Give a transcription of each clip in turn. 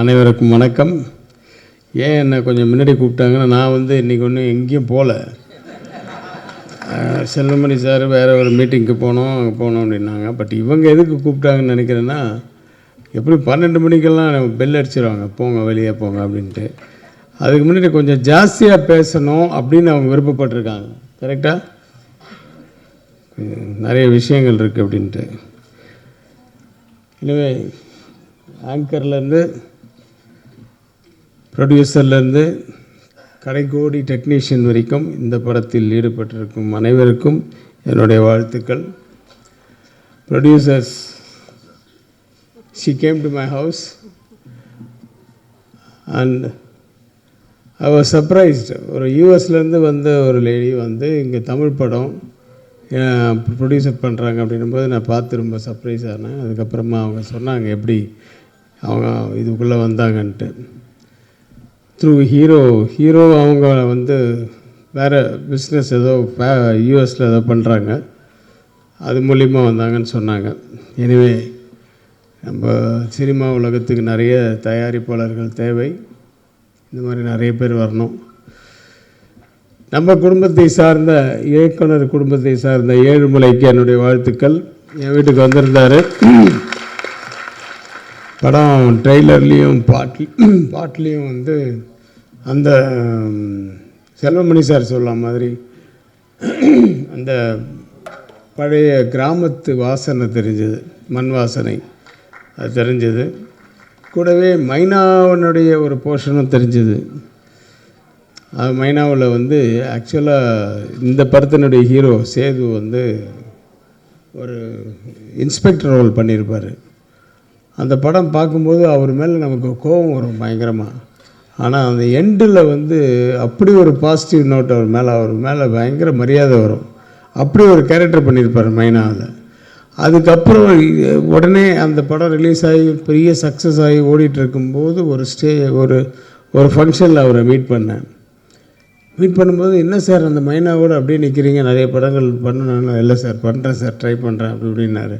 அனைவருக்கும் வணக்கம். ஏன் என்னை கொஞ்சம் முன்னாடி கூப்பிட்டாங்கன்னா நான் வந்து இன்றைக்கி ஒன்றும் எங்கேயும் போகல செல்வமணி சார் வேறு ஒரு மீட்டிங்க்கு போனோம் அங்கே போனோம் அப்படின்னாங்க. பட் இவங்க எதுக்கு கூப்பிட்டாங்கன்னு நினைக்கிறேன்னா எப்படி பன்னெண்டு மணிக்கெல்லாம் பெல் அடிச்சிருவாங்க. போங்க வெளியே போங்க அப்படின்ட்டு. அதுக்கு முன்னாடி கொஞ்சம் ஜாஸ்தியாக பேசணும் அப்படின்னு அவங்க விருப்பப்பட்டிருக்காங்க. கரெக்டாக நிறைய விஷயங்கள் இருக்குது அப்படின்ட்டு. எனவே ஆங்கர்லேருந்து ப்ரொடியூசர்லேருந்து கடைக்கோடி டெக்னீஷியன் வரைக்கும் இந்த படத்தில் ஈடுபட்டிருக்கும் அனைவருக்கும் என்னுடைய வாழ்த்துக்கள். Producers she came to my house and I was surprised ஒரு யூஎஸ்லேருந்து வந்த ஒரு லேடி வந்து இங்கே தமிழ் படம் ப்ரொடியூசர் பண்ணுறாங்க அப்படின்னும்போது நான் பார்த்து ரொம்ப சர்ப்ரைஸ் ஆனேன். அதுக்கப்புறமா அவங்க சொன்னாங்க எப்படி அவங்க இதுக்குள்ளே வந்தாங்கன்ட்டு. த்ரூ ஹீரோ ஹீரோ அவங்க வந்து வேறு பிஸ்னஸ் ஏதோ யூஎஸில் ஏதோ பண்ணுறாங்க அது மூலிமா வந்தாங்கன்னு சொன்னாங்க. எனவே நம்ம சினிமா உலகத்துக்கு நிறைய தயாரிப்பாளர்கள் தேவை. இந்த மாதிரி நிறைய பேர் வரணும். நம்ம குடும்பத்தை சார்ந்த இயக்குனர் குடும்பத்தை சார்ந்த ஏழுமலைக்கு என்னுடைய வாழ்த்துக்கள். என் வீட்டுக்கு வந்திருந்தார். படம் ட்ரெய்லர்லேயும் பாட் பாட்லேயும் வந்து அந்த செல்வமணி சார் சொல்ல மாதிரி அந்த பழைய கிராமத்து வாசனை தெரிஞ்சது மண் வாசனை. அது தெரிஞ்சது. கூடவே மைனாவனுடைய ஒரு போர்ஷனும் தெரிஞ்சது. அது மைனாவில் வந்து ஆக்சுவலாக இந்த படத்தினுடைய ஹீரோ சேது வந்து ஒரு இன்ஸ்பெக்டர் ரோல் பண்ணியிருப்பார். அந்த படம் பார்க்கும்போது அவர் மேலே நமக்கு கோபம் வரும் பயங்கரமாக ஆனால் அந்த எண்டில் வந்து அப்படி ஒரு பாசிட்டிவ் நோட் அவர் மேலே அவர் மேலே பயங்கர மரியாதை வரும். அப்படி ஒரு கேரக்டர் பண்ணியிருப்பார் மைனாவில் அதுக்கப்புறம் உடனே அந்த படம் ரிலீஸ் ஆகி பெரிய சக்ஸஸ் ஆகி ஓடிட்டு இருக்கும்போது ஒரு ஸ்டே ஒரு ஒரு ஃபங்க்ஷனில் அவரை மீட் பண்ணேன். மீட் பண்ணும்போது என்ன சார் அந்த மைனாவோட அப்படியே நிற்கிறீங்க நிறைய படங்கள் பண்ணணும் இல்லை சார் பண்ணுறேன் சார் ட்ரை பண்ணுறேன் அப்படி இப்படின்னாரு.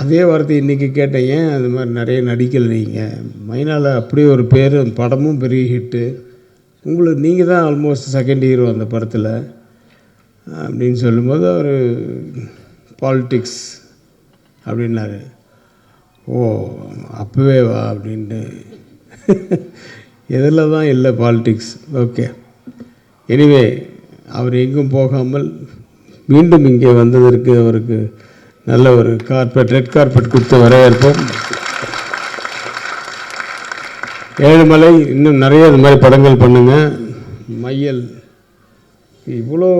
அதே வார்த்தை இன்றைக்கி கேட்டேன். ஏன் அது மாதிரி நிறைய நடிக்கல நீங்கள் மைனாவில் அப்படி ஒரு பேர் படமும் பெரிய ஹிட்டு உங்களுக்கு நீங்கள் தான் ஆல்மோஸ்ட் செகண்ட் ஹீரோ அந்த படத்தில். அப்படின்னு சொல்லும்போது அவர் பாலிட்டிக்ஸ் அப்படின்னாரு. ஓ அப்போவே வா அப்படின்ட்டு. எதில் தான் இல்லை பாலிட்டிக்ஸ் ஓகே எனிவே அவர் எங்கும் போகாமல் மீண்டும் இங்கே வந்ததற்கு அவருக்கு நல்ல ஒரு கார்பெட் ரெட் கார்பெட் கொடுத்து வரவேற்போம். ஏழுமலை இன்னும் நிறைய இது மாதிரி படங்கள் பண்ணுங்கள் மையல். இவ்வளோ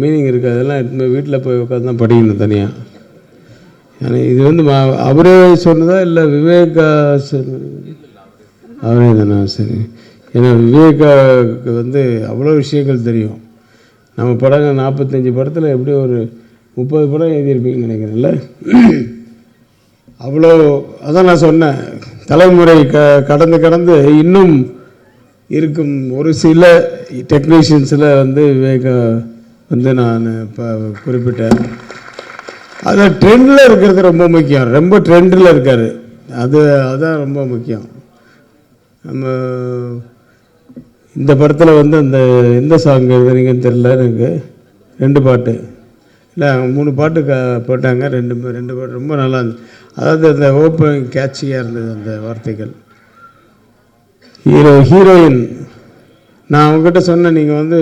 மீனிங் இருக்குது அதெல்லாம் எடுத்துன்னு வீட்டில் போய் உட்காந்து தான் படிக்கணும் தனியாக ஏன்னா இது வந்து அவரே சொன்னதா இல்லை விவேகா அவரே தானா? சரி. ஏன்னா விவேகாவுக்கு வந்து அவ்வளோ விஷயங்கள் தெரியும். நம்ம படங்கள் நாற்பத்தஞ்சு படத்தில் எப்படி ஒரு முப்பது படம் எழுதியிருப்பீங்கன்னு நினைக்கிறேன்ல. அவ்வளோ அதான் நான் சொன்னேன். தலைமுறை க கடந்து கடந்து இன்னும் இருக்கும் ஒரு சில டெக்னீஷியன்ஸில் வந்து விவேகா வந்து நான் இப்போ குறிப்பிட்டேன். அது ட்ரெண்டில் இருக்கிறது ரொம்ப முக்கியம். ரொம்ப ட்ரெண்டில் இருக்கார். அது அதுதான் ரொம்ப முக்கியம். நம்ம இந்த படத்தில் வந்து அந்த எந்த சாங் எழுதுறீங்கன்னு தெரில எனக்கு. ரெண்டு பாட்டு. மூணு பாட்டு க போட்டாங்க. ரெண்டு ரெண்டு பாட்டு ரொம்ப நல்லா இருந்தது அதாவது அந்த ஓப்பன் கேட்சியாக இருந்தது அந்த வார்த்தைகள். ஹீரோ ஹீரோயின் நான் அவங்ககிட்ட சொன்னேன் நீங்கள் வந்து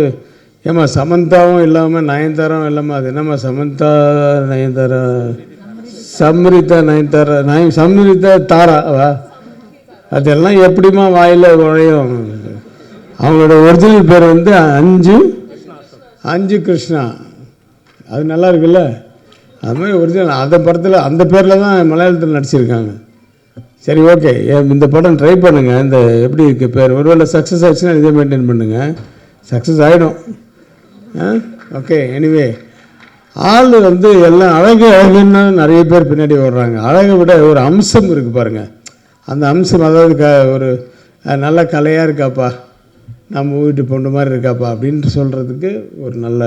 ஏம்மா சமந்தாவும் இல்லாமல் நயன்தாராவும் இல்லாமல் அது என்னம்மா சமந்தா நயன்தாரா சம்ரிதா நயன்தாரா நய சம்ரிதா தாராவா அதெல்லாம் எப்படிம்மா வாயில் உழையும் அவங்களோட ஒரிஜினல் பேர் வந்து அஞ்சு அஞ்சு கிருஷ்ணா. அது நல்லா இருக்குல்ல அது மாதிரி ஒரிஜினல் அந்த படத்தில் அந்த பேரில் தான் மலையாளத்தில் நடிச்சிருக்காங்க. சரி ஓகே இந்த படம் ட்ரை பண்ணுங்கள் இந்த எப்படி இருக்குது பேர்? ஒருவேளை சக்ஸஸ் ஆச்சுன்னா இதே மெயின்டைன் பண்ணுங்கள் சக்ஸஸ் ஆகிடும் ஓகே எனிவே ஆள் வந்து எல்லாம் அழகு அழகுன்னு நிறைய பேர் பின்னாடி ஓடுறாங்க. அழகை விட ஒரு அம்சம் இருக்குது பாருங்கள் அந்த அம்சம் அதாவது க ஒரு நல்ல கலையாக இருக்காப்பா. நம்ம வீட்டு பொண்ணு மாதிரி இருக்காப்பா அப்படின்ட்டு சொல்கிறதுக்கு ஒரு நல்ல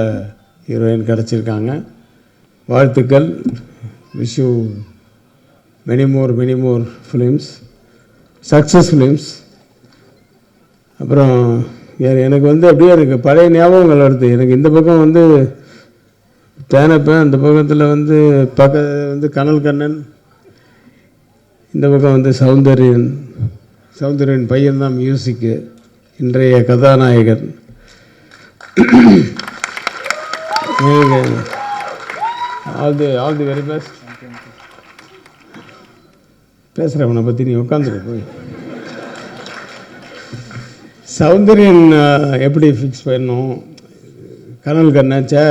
ஹீரோயின் கிடச்சிருக்காங்க. வாழ்த்துக்கள். Wish you many more many more films success films அப்புறம் எனக்கு வந்து அப்படியே எனக்கு பழைய ஞாபகங்கள் வருது எனக்கு இந்த பக்கம் வந்து தேனப்பேன் அந்த பக்கத்தில் வந்து பக்க வந்து கனல் கண்ணன் இந்த பக்கம் வந்து சௌந்தர்யன். சௌந்தர்யன் பையன்தான் மியூசிக்கு இன்றைய கதாநாயகன். All the all the very best பேசுகிற உன்னை பற்றி நீ உட்காந்துரு போய். சௌந்தர்யன் எப்படி ஃபிக்ஸ் பண்ணணும்? கனல் கண்ணா சே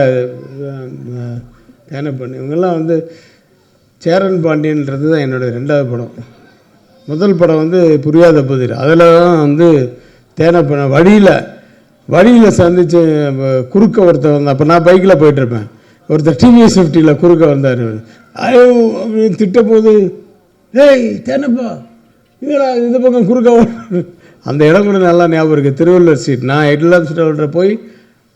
தேனப்பண்ணி இவங்கெல்லாம் வந்து சேரன் பாண்டியன்றது தான் என்னோடய ரெண்டாவது படம். முதல் படம் வந்து புரியாத புதிர். அதில் தான் வந்து தேனப்பண்ண வழியில் வழியில் சந்திச்சு குறுக்க ஒருத்தர் வந்தான் அப்போ நான் பைக்கில் போயிட்டுருப்பேன். ஒருத்தர் டிவிஎஸ் ஃபிஃப்டியில் குறுக்க வந்தார் ஐயோ அப்படின்னு திட்ட ஏய் தென்னப்பா இல்லைடா இந்த பக்கம் குறுக்க அந்த இடம் கூட நல்லா ஞாபகம் இருக்குது திருவள்ளுவர் ஸ்ட்ரீட் நான் எட்லாம் ஸ்டோல்கிட்ட போய்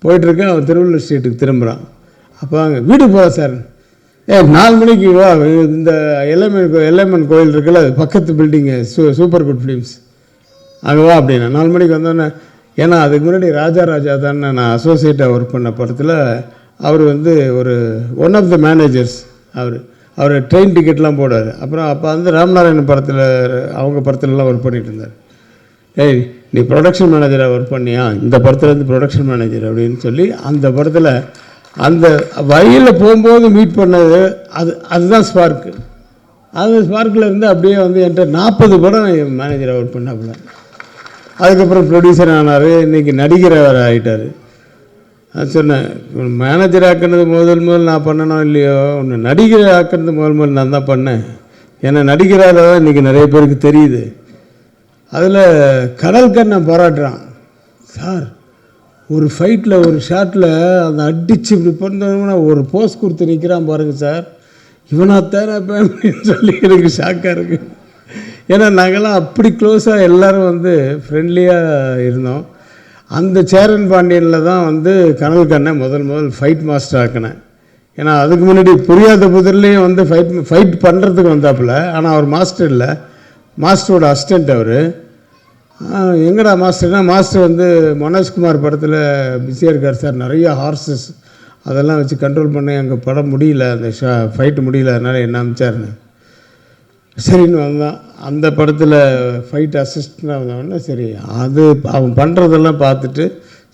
போயிட்டுருக்கேன். அவன் திருவள்ளுவர் ஸ்ட்ரீட்டுக்கு திரும்புகிறான் அப்போ அங்கே வீட்டுக்கு போகிறேன் சார் ஏ நாலு மணிக்கு வா. இந்த எல்லமன் கோ கோயில் இருக்குல்ல அது பக்கத்து பில்டிங்கு சூ சூப்பர் குட் ஃபிலிம்ஸ் அங்கே வா அப்படின்னா. நாலு மணிக்கு வந்தோடனே ஏன்னா அதுக்கு முன்னாடி ராஜா ராஜா தான் நான் அசோசியேட்டாக ஒர்க் பண்ண படத்தில் அவர் வந்து ஒரு ஒன் ஆஃப் த மேனேஜர்ஸ் அவர் அவர் ட்ரெயின் டிக்கெட்லாம் போடுவார். அப்புறம் அப்போ வந்து ராமநாராயணன் படத்தில் அவங்க படத்துலலாம் ஒர்க் பண்ணிகிட்டு இருந்தார். ஏய் நீ ப்ரொடக்ஷன் மேனேஜராக ஒர்க் பண்ணியா? இந்த படத்தில் இருந்து ப்ரொடக்ஷன் மேனேஜர் அப்படின்னு சொல்லி அந்த படத்தில் அந்த வழியில் போகும்போது மீட் பண்ணது அது அதுதான் ஸ்பார்க்கு அந்த ஸ்பார்க்கில் இருந்து அப்படியே வந்து என்கிட்ட நாற்பது படம் மேனேஜராக ஒர்க் பண்ணாப்புல. அதுக்கப்புறம் ப்ரொடியூசர் ஆனார். இன்றைக்கி நடிகர் ஆகிட்டார் நான் சொன்னேன் மேனேஜர் ஆக்குனது முதல் முதல் நான் பண்ணனோ இல்லையோ? ஒன்று நடிகர் ஆக்கிறது முதல் முதல் நான் தான் பண்ணேன். ஏன்னா நடிகராக தான் இன்றைக்கி நிறைய பேருக்கு தெரியுது. அதில் கடல் கண்ணை பாராட்டுறான் சார் ஒரு ஃபைட்டில் ஒரு ஷாட்டில் அந்த அடித்து இப்படி பண்ணவனா ஒரு போஸ் கொடுத்து நிற்கிறான் பாருங்கள் சார். இவனா அப்படின்னு சொல்லி எனக்கு ஷாக்காக இருக்குது ஏன்னா நாங்கள்லாம் அப்படி க்ளோஸாக எல்லோரும் வந்து ஃப்ரெண்ட்லியாக இருந்தோம். அந்த சேரன் பாண்டியனில் தான் வந்து கனல் கண்ணை முதல் முதல் ஃபைட் மாஸ்டர் ஆக்கினேன். ஏன்னா அதுக்கு முன்னாடி புரியாத புதிர்லேயும் வந்து ஃபைட் ஃபைட் பண்ணுறதுக்கு வந்தாப்புல. ஆனால் அவர் மாஸ்டர் இல்லை. மாஸ்டரோட அசிஸ்டண்ட் அவர். எங்கடா மாஸ்டர்னா மாஸ்டர் வந்து மனோஜ்குமார் படத்தில் பிஸியாக இருக்கார் சார். நிறைய ஹார்சஸ் அதெல்லாம் வச்சு கண்ட்ரோல் பண்ண எங்கள் படம் முடியல. அந்த ஷா ஃபைட்டு முடியல. அதனால் என்ன அமிச்சாருன்னு. சரின்னு வந்தான் அந்த படத்தில் ஃபைட் அசிஸ்டண்டாக வந்தவொடனே சரி அது அவன் பண்ணுறதெல்லாம் பார்த்துட்டு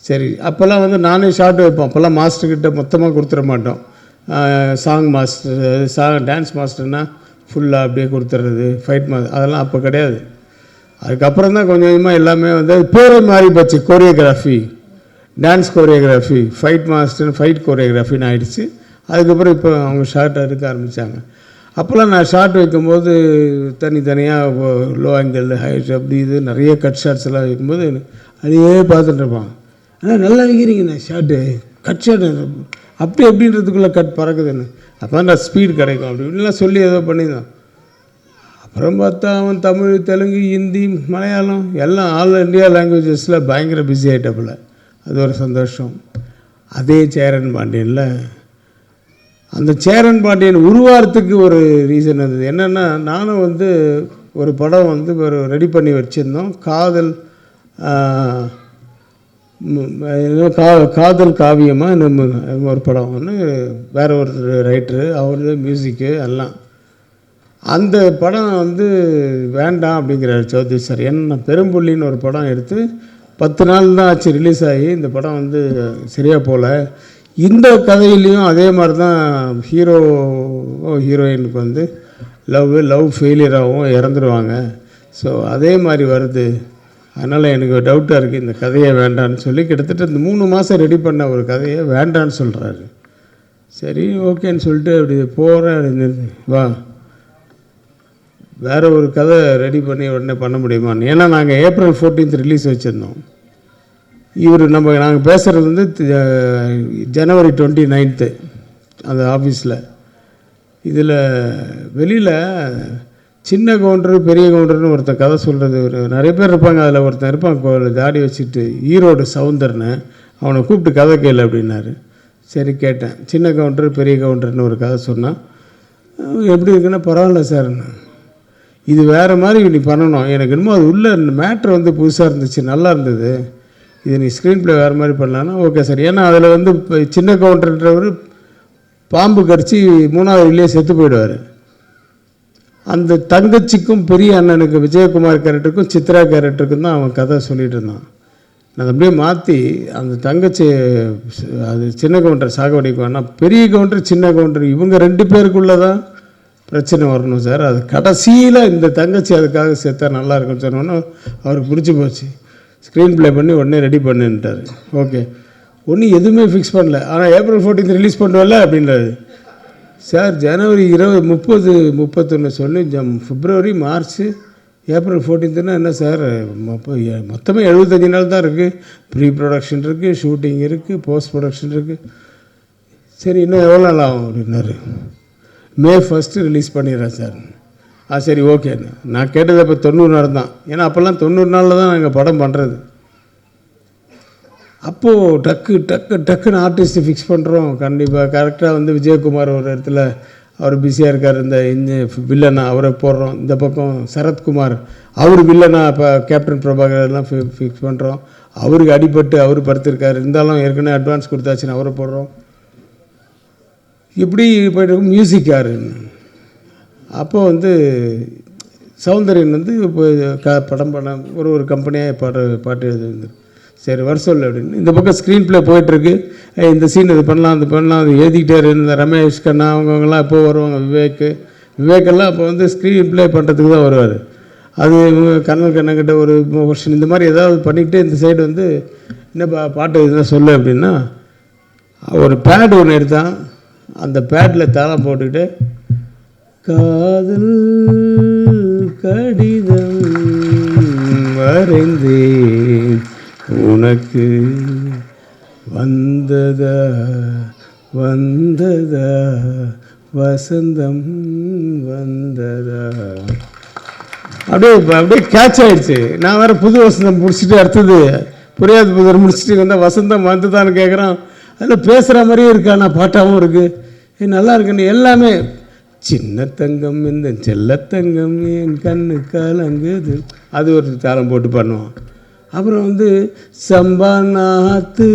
சரி அப்போல்லாம் வந்து நானே ஷார்ட் வைப்போம். அப்போல்லாம் மாஸ்டர்கிட்ட மொத்தமாக கொடுத்துட மாட்டோம். சாங் மாஸ்டர் சாங் டான்ஸ் மாஸ்டர்னால் ஃபுல்லாக அப்படியே கொடுத்துட்றது ஃபைட் மாஸ்டர் அதெல்லாம் அப்போ கிடையாது. அதுக்கப்புறம் தான் கொஞ்சம் கொஞ்சமாக எல்லாமே வந்து பேரே மாறி போச்சு choreography dance choreography fight master fight கோரியோகிராஃபின்னு ஆகிடுச்சு அதுக்கப்புறம் இப்போ அவங்க ஷார்ட் எடுக்க ஆரம்பித்தாங்க அப்போல்லாம் நான் ஷார்ட் வைக்கும்போது தனித்தனியாக லோ ஆங்கிள் ஹைட் அப்படி இது நிறைய கட் ஷார்ட்ஸ் எல்லாம் வைக்கும்போது அதையே பார்த்துட்டு இருப்பான் ஆனால் நல்லா வைக்கிறீங்கண்ணே ஷார்ட்டு கட் ஷார்ட் அப்படி எப்படின்றதுக்குள்ளே கட் பறக்குதுன்னு. அப்போ தான் நான் ஸ்பீடு கிடைக்கும். அப்படி இப்படிலாம் சொல்லி ஏதோ பண்ணியிருந்தான் அப்புறம் பார்த்தா அவன் தமிழ் தெலுங்கு ஹிந்தி மலையாளம் எல்லாம் ஆல் இண்டியா லாங்குவேஜஸில் பயங்கர பிஸி ஆகிட்டப்பில் அது ஒரு சந்தோஷம். அதே சேரன் பாண்டியனில் அந்த சேரன் பாண்டியன் உருவாரத்துக்கு ஒரு ரீசன் இருந்தது. என்னென்னா நானும் வந்து ஒரு படம் வந்து ஒரு ரெடி பண்ணி வச்சுருந்தோம். காதல் ஏதோ கா காதல் காவியமாக நம்ம ஒரு படம். ஒன்று வேறு ஒரு ரைட்ரு அவரு மியூசிக்கு எல்லாம். அந்த படம் வந்து வேண்டாம் அப்படிங்கிறார் சௌத்ரி சார். என்ன பெரும்புள்ளின்னு ஒரு படம் எடுத்து பத்து நாள் தான் ஆச்சு ரிலீஸ் ஆகி. இந்த படம் வந்து சரியாக போகல இந்த கதையிலையும் அதே மாதிரி தான் ஹீரோ ஹீரோயினுக்கு வந்து லவ் லவ் ஃபெயிலியராகவும் இறந்துருவாங்க. ஸோ அதே மாதிரி வருது. அதனால் எனக்கு டவுட்டாக இருக்குது இந்த கதையை வேண்டான்னு சொல்லி கிட்டத்தட்ட இந்த மூணு மாதம் ரெடி பண்ண ஒரு கதையை வேண்டான்னு சொல்கிறாரு சரி ஓகேன்னு சொல்லிட்டு அப்படி போகிறேன் வா. வேறு ஒரு கதை ரெடி பண்ணி உடனே பண்ண முடியுமான்னு. ஏன்னா நாங்கள் ஏப்ரல் 14th ரிலீஸ் வச்சுருந்தோம். இவர் நம்ம நாங்கள் பேசுகிறது வந்து ஜனவரி டுவெண்ட்டி நைன்த்து அந்த ஆஃபீஸில் இதில் வெளியில் சின்ன கவுண்டர் பெரிய கவுண்டர்னு ஒருத்தன் கதை சொல்கிறது ஒரு நிறைய பேர் இருப்பாங்க அதில் ஒருத்தன் இருப்பான் கோ- தாடி வச்சுட்டு ஈரோடு சவுந்தர்னு. அவனை கூப்பிட்டு கதை கேளு அப்படின்னாரு. சரி கேட்டேன். சின்ன கவுண்டர் பெரிய கவுண்டர்னு ஒரு கதை சொன்னான். எப்படி இருக்குன்னா பரவாயில்ல சார். இது வேறு மாதிரி நீ பண்ணணும். எனக்கு என்னமோ அது உள்ள மேட்ரு வந்து புதுசாக இருந்துச்சு நல்லா இருந்தது. இது நீ ஸ்க்ரீன் ப்ளே வேறு மாதிரி பண்ணலான்னா ஓகே சார் ஏன்னா அதில் வந்து இப்போ சின்ன கவுண்டர்ன்றவர் பாம்பு கடிச்சு மூணாவது இல்லையே செத்து போயிடுவார். அந்த தங்கச்சிக்கும் பெரிய அண்ணனுக்கு விஜயகுமார் கேரக்டருக்கும் சித்ரா கேரக்டருக்கும் தான் அவன் கதை சொல்லிகிட்டு இருந்தான். நான் அதை அப்படியே மாற்றி அந்த தங்கச்சி அது சின்ன கவுண்டர் சாகவடிக்கு வேணா பெரிய கவுண்டர் சின்ன கவுண்டர் இவங்க ரெண்டு பேருக்குள்ளே தான் பிரச்சனை வரணும் சார் அது கடைசியில் இந்த தங்கச்சி அதுக்காக செத்தா நல்லா இருக்கும்னு சொன்னோன்னே அவருக்கு பிடிச்சி போச்சு. ஸ்க்ரீன் ப்ளே பண்ணி உடனே ரெடி பண்ணுன்ட்டார் ஓகே ஒன்றும் எதுவுமே ஃபிக்ஸ் பண்ணல. ஆனால் ஏப்ரல் 14th ரிலீஸ் பண்ணுவல அப்படின்றாரு. சார் ஜனவரி இருபது முப்பது முப்பத்தொன்று சொல்லி ஜம் ஃபிப்ரவரி மார்ச் ஏப்ரல் ஃபோர்டீன்த்துனா என்ன சார் மொப்ப எ- மொத்தமே நாள் தான் இருக்குது ப்ரீ ப்ரொடக்ஷன் இருக்குது ஷூட்டிங் இருக்குது போஸ்ட் ப்ரொடக்ஷன் இருக்குது சரி இன்னும் எவ்வளோ நாள் ஆகும் அப்படின்னாரு. மே ஃபஸ்ட்டு ரிலீஸ் பண்ணிடுறேன் சார் ஆ சரி ஓகே. நான் கேட்டது அப்போ தொண்ணூறு நாள் தான். ஏன்னா அப்போல்லாம் தொண்ணூறு நாளில் தான் நாங்கள் படம் பண்ணுறது அப்போது டக்கு டக்கு டக்குன்னு ஆர்டிஸ்ட்டு ஃபிக்ஸ் பண்ணுறோம் கண்டிப்பாக கரெக்டாக வந்து விஜயகுமார் ஒரு இடத்துல அவர் பிஸியாக இருக்கார். இந்த இந்த வில்லனா அவரை போடுறோம். இந்த பக்கம் சரத்குமார் அவர் வில்லனா இப்போ கேப்டன் பிரபாகர் எல்லாம் ஃபிக்ஸ் பண்ணுறோம் அவருக்கு அடிபட்டு அவர் படுத்திருக்கார். இருந்தாலும் ஏற்கனவே அட்வான்ஸ் கொடுத்தாச்சுன்னு அவரை போடுறோம். இப்படி போயிட்டு மியூசிக் யாருன்னு அப்போ வந்து சௌந்தர்யன் வந்து இப்போ க படம் படம் ஒரு ஒரு கம்பெனியாக பாட்டு பாட்டு எழுதுந்து சரி வர சொல்லு அப்படின்னு. இந்த பக்கம் ஸ்க்ரீன் ப்ளே போயிட்டுருக்கு. இந்த சீன் இது பண்ணலாம் அது பண்ணலாம் அது எழுதிக்கிட்டே இருந்த ரமேஷ் கண்ணா அவங்கவுங்கெல்லாம் எப்போ வருவாங்க? விவேக். விவேக்கெல்லாம் அப்போ வந்து ஸ்க்ரீன் ப்ளே பண்ணுறதுக்கு தான் வருவார். அது இவங்க கண்ணல் கண்ணங்கிட்ட ஒரு கொஷின் இந்த மாதிரி ஏதாவது பண்ணிக்கிட்டே இந்த சைடு வந்து என்ன பா பாட்டு இதுதான் சொல்லு அப்படின்னா ஒரு பேட் ஒன்று எடுத்தான். அந்த பேட்டில் தாளம் போட்டுக்கிட்டு காதல் கடிதம் வரைந்தேன் உனக்கு வந்ததா வந்ததா வசந்தம் வந்ததா? அப்படியே அப்படியே கேட்ச் ஆயிடுச்சு. நான் வேற புது வசந்தம் முடிச்சுட்டு அடுத்தது புரியாத புதர் முடிச்சுட்டு வந்தால் வசந்தம் வந்துதான்னு கேட்குறான் அதில் பேசுகிற மாதிரியும் இருக்கா நான் பாட்டாகவும் இருக்குது நல்லா இருக்குன்னு எல்லாமே சின்ன தங்கம் இந்த செல்லத்தங்கம் என் கண்ணு கலங்குது. அது ஒரு தாளம் போட்டு பண்ணுவோம். அப்புறம் வந்து சம்பா நாத்து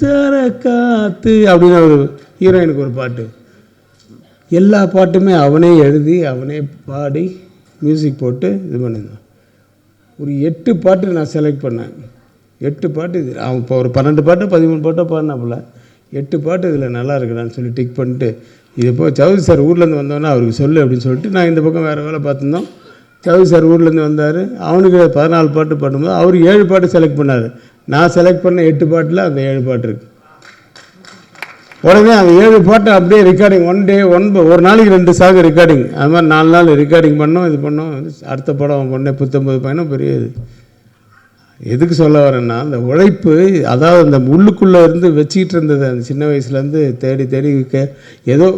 சரக்காத்து அப்படின்னு ஒரு ஹீரோயினுக்கு ஒரு பாட்டு. எல்லா பாட்டுமே அவனே எழுதி அவனே பாடி மியூசிக் போட்டு இது பண்ணியிருந்தான். ஒரு எட்டு பாட்டு நான் செலக்ட் பண்ணேன். எட்டு பாட்டு இது. அவன் இப்போ ஒரு பன்னெண்டு பாட்டு பதிமூணு பாட்டோ பாடினாப்புல. எட்டு பாட்டு இதில் நல்லா இருக்குடான்னு சொல்லி டிக் பண்ணிட்டு இது இப்போ சௌதரி சார் ஊர்லேருந்து வந்தோன்னே அவருக்கு சொல்லு அப்படின்னு சொல்லிட்டு நான் இந்த பக்கம் வேறு வேலை பார்த்துருந்தோம். சௌதரி சார் ஊர்லேருந்து வந்தார். அவனுக்கு பதினாலு பாட்டு பண்ணும்போது அவர் ஏழு பாட்டு செலக்ட் பண்ணார். நான் செலக்ட் பண்ண எட்டு பாட்டில் அந்த ஏழு பாட்டு இருக்குது உடனே அந்த ஏழு பாட்டு அப்படியே ரெக்கார்டிங் ஒன் டே ஒன் ஒரு நாளைக்கு ரெண்டு சாங் ரெக்கார்டிங் அது மாதிரி நாலு நாள் ரெக்கார்டிங் பண்ணோம் இது பண்ணோம். அடுத்த படம் பொண்ணே புத்தொம்பது பையனும் பெரிய இது. எதுக்கு சொல்ல வரேன்னா அந்த உழைப்பு அதாவது அந்த உள்ளுக்குள்ளே இருந்து வச்சுக்கிட்டு இருந்தது அந்த சின்ன வயசுலேருந்து தேடி தேடி கே ஏதோ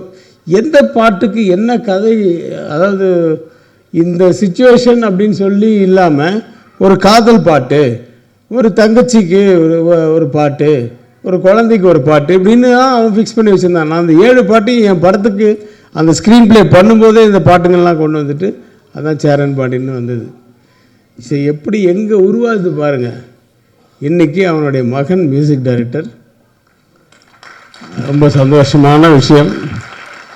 எந்த பாட்டுக்கு என்ன கதை அதாவது இந்த சுச்சுவேஷன் அப்படின்னு சொல்லி இல்லாமல் ஒரு காதல் பாட்டு ஒரு தங்கச்சிக்கு ஒரு ஒரு பாட்டு ஒரு குழந்தைக்கு ஒரு பாட்டு இப்படின்னு தான் அவன் ஃபிக்ஸ் பண்ணி வச்சுருந்தான். நான் அந்த ஏழு பாட்டையும் என் படத்துக்கு அந்த ஸ்க்ரீன் ப்ளே பண்ணும்போதே இந்த பாட்டுங்கள்லாம் கொண்டு வந்துட்டு அதான் சேரன் பாட்டின்னு வந்தது. சரி எப்படி எங்கே உருவாகுது பாருங்கள் இன்றைக்கி அவனுடைய மகன் மியூசிக் டைரக்டர் ரொம்ப சந்தோஷமான விஷயம்.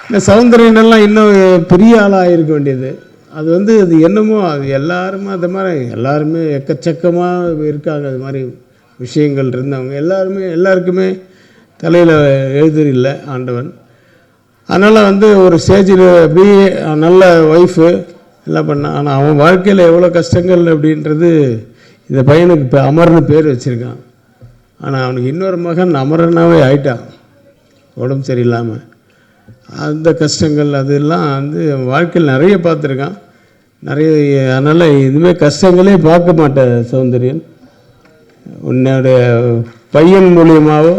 இந்த சௌந்தரியனெல்லாம் இன்னும் பெரிய ஆளாக இருக்க வேண்டியது. அது வந்து அது என்னமோ அது எல்லாருமே அது மாதிரி எல்லாருமே எக்கச்சக்கமாக இருக்காங்க. அது மாதிரி விஷயங்கள் இருந்தவங்க. எல்லாருமே எல்லாருக்குமே தலையில் எழுதுறில்ல ஆண்டவன். அதனால் வந்து ஒரு ஸ்டேஜில் அப்படியே நல்ல ஒய்ஃபு எல்லாம் பண்ணான் ஆனால் அவன் வாழ்க்கையில் எவ்வளோ கஷ்டங்கள் அப்படின்றது இந்த பையனுக்கு இப்போ அமர்னு பேர் வச்சுருக்கான். ஆனால் அவனுக்கு இன்னொரு மகன் அமரனாகவே ஆயிட்டான். உடம்பு சரியில்லாமல் அந்த கஷ்டங்கள் அதெல்லாம் வந்து அவன் வாழ்க்கையில் நிறைய பார்த்துருக்கான். நிறைய அதனால் எதுவுமே கஷ்டங்களே பார்க்க மாட்டேன் சௌந்தரியன். உன்னுடைய பையன் மூலியமாவோ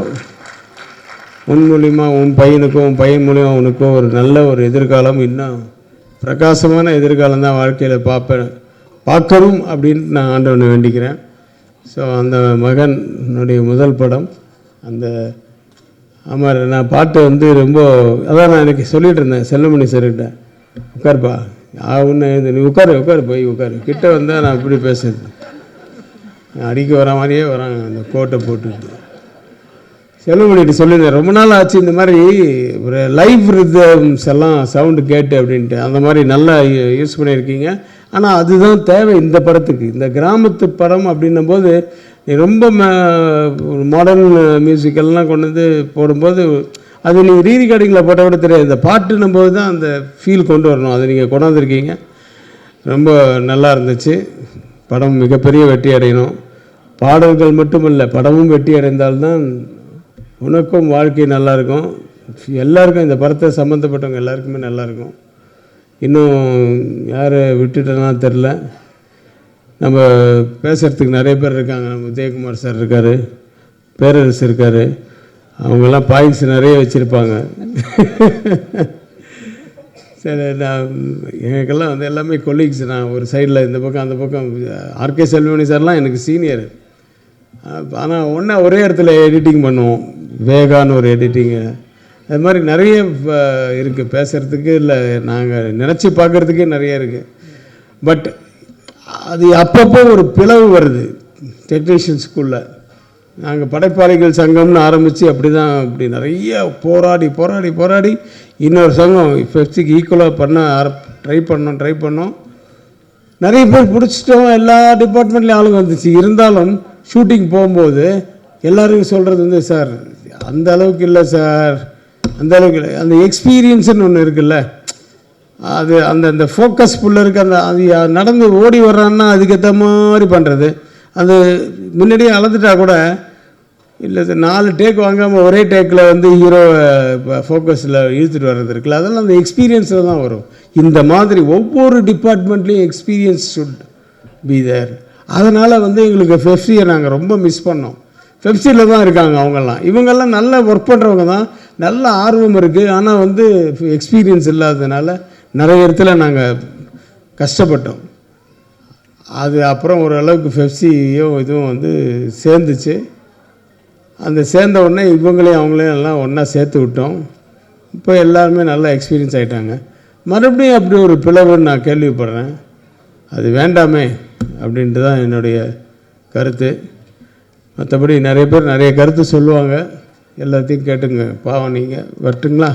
உன் மூலியமாக உன் பையனுக்கும் உன் பையன் மூலியமா அவனுக்கும் ஒரு நல்ல ஒரு எதிர்காலம் இன்னும் பிரகாசமான எதிர்காலம் தான் வாழ்க்கையில் பார்ப்பேன் பார்க்கணும் அப்படின்னு நான் ஆண்டவனை வேண்டிக்கிறேன். ஸோ அந்த மகனுடைய முதல் படம் அந்த அமர் நான் பாட்டு வந்து ரொம்ப அதான் நான் எனக்கு சொல்லிகிட்டு இருந்தேன் செல்லமணி சார்கிட்ட உட்காருப்பா ஒன்று நீ உட்காரு உட்காரு போய் உட்காரு. கிட்ட வந்தால் நான் இப்படி பேசுறது. அடிக்க வர மாதிரியே வராங்க அந்த கோட்டை போட்டுட்டு. செல்வமணிட்டு சொல்லியிருந்தேன் ரொம்ப நாள் ஆச்சு இந்த மாதிரி ஒரு லைவ் ரிதம்ஸ் எல்லாம் சவுண்டு கேட்டு அப்படின்ட்டு. அந்த மாதிரி நல்லா யூஸ் பண்ணியிருக்கீங்க. ஆனால் அதுதான் தேவை இந்த படத்துக்கு. இந்த கிராமத்து படம் அப்படின்னும் போது நீ ரொம்ப மாடர்ன் மியூசிக்கெல்லாம் கொண்டு வந்து போடும்போது அது நீங்கள் ரீ ரெக்கார்டிங்கில் போட்ட விட தெரியாது. இந்த பாட்டுன்னும் போது தான் அந்த ஃபீல் கொண்டு வரணும். அதை நீங்கள் கொண்டாந்துருக்கீங்க. ரொம்ப நல்லா இருந்துச்சு. படம் மிகப்பெரிய வெற்றி அடையணும். பாடல்கள் மட்டுமல்ல படமும் வெற்றி அடைந்தால்தான் உனக்கும் வாழ்க்கை நல்லா இருக்கும் எல்லாருக்கும் இந்த படத்தை சம்மந்தப்பட்டவங்க எல்லாருக்குமே நல்லாயிருக்கும். இன்னும் யாரை விட்டுட்டேன்னா தெரில நம்ம பேசுகிறதுக்கு நிறைய பேர் இருக்காங்க. நம்ம உதயகுமார் சார் இருக்கார் பேரரசு இருக்கார். அவங்கெல்லாம் பாயிண்ட்ஸ் நிறைய வச்சுருப்பாங்க. சரி நான் எனக்கெல்லாம் வந்து எல்லாமே கொலீக்ஸ் நான் ஒரு சைடில் இந்த பக்கம் அந்த பக்கம். ஆர்கே செல்வமணி சார்லாம் எனக்கு சீனியர் ஆனால் ஒன்றா ஒரே இடத்துல எடிட்டிங் பண்ணுவோம். வேகான்னு ஒரு எடிட்டிங்கு அது மாதிரி நிறைய இருக்குது பேசுகிறதுக்கு இல்லை நாங்கள் நினச்சி பார்க்குறதுக்கே நிறைய இருக்குது பட் அது அப்பப்போ ஒரு பிளவு வருது. டெக்னீஷியன் ஸ்கூலில் நாங்கள் படைப்பாளிகள் சங்கம்னு ஆரம்பித்து அப்படி தான் அப்படி நிறைய போராடி போராடி போராடி இன்னொரு சங்கம் ஃபெஸ்ட்டுக்கு ஈக்குவலாக பண்ண ட்ரை பண்ணோம் ட்ரை பண்ணோம். நிறைய பேர் பிடிச்சிட்டோம். எல்லா டிபார்ட்மெண்ட்லேயும் ஆளுங்க வந்துச்சு. இருந்தாலும் ஷூட்டிங் போகும்போது எல்லாருக்கும் சொல்கிறது வந்து சார் அந்த அளவுக்கு இல்லை சார். அந்த அளவுக்கு இல்லை. அந்த எக்ஸ்பீரியன்ஸ்னு ஒன்று இருக்குல்ல. அது அந்த அந்த ஃபோக்கஸ் ஃபுல்லாக இருக்க அந்த அது நடந்து ஓடி வர்றான்னா அதுக்கேற்ற மாதிரி பண்ணுறது அது முன்னாடியே அளந்துட்டா கூட இல்லை சார் நாலு டேக் வாங்காமல் ஒரே டேக்கில் வந்து ஹீரோ ஃபோக்கஸில் இழுத்துட்டு வர்றது இருக்குல்ல. அதெல்லாம் அந்த எக்ஸ்பீரியன்ஸில் தான் வரும். இந்த மாதிரி ஒவ்வொரு டிபார்ட்மெண்ட்லேயும் எக்ஸ்பீரியன்ஸ் ஷுட் பி தேர் அதனால் வந்து எங்களுக்கு ஃபெஃப்டியை நாங்கள் ரொம்ப மிஸ் பண்ணோம். ஃபெப்சியில் தான் இருக்காங்க அவங்கெல்லாம். இவங்கெல்லாம் நல்லா ஒர்க் பண்ணுறவங்க தான். நல்ல ஆர்வம் இருக்குது ஆனால் வந்து எக்ஸ்பீரியன்ஸ் இல்லாததுனால நிறைய இடத்துல நாங்கள் கஷ்டப்பட்டோம். அது அப்புறம் ஓரளவுக்கு ஃபெப்சியும் இதுவும் வந்து சேர்ந்துச்சு. அந்த சேர்ந்த உடனே இவங்களையும் அவங்களையும் எல்லாம் ஒன்றா சேர்த்து விட்டோம். இப்போ எல்லாருமே நல்லா எக்ஸ்பீரியன்ஸ் ஆகிட்டாங்க மறுபடியும் அப்படி ஒரு பிளவுன்னு நான் கேள்விப்படுறேன். அது வேண்டாமே அப்படின்ட்டு தான் என்னுடைய கருத்து. மற்றபடி நிறைய பேர் நிறைய கருத்து சொல்லுவாங்க. எல்லாத்தையும் கேட்டுங்க. பாவம் நீங்கள் வரட்டுங்களா?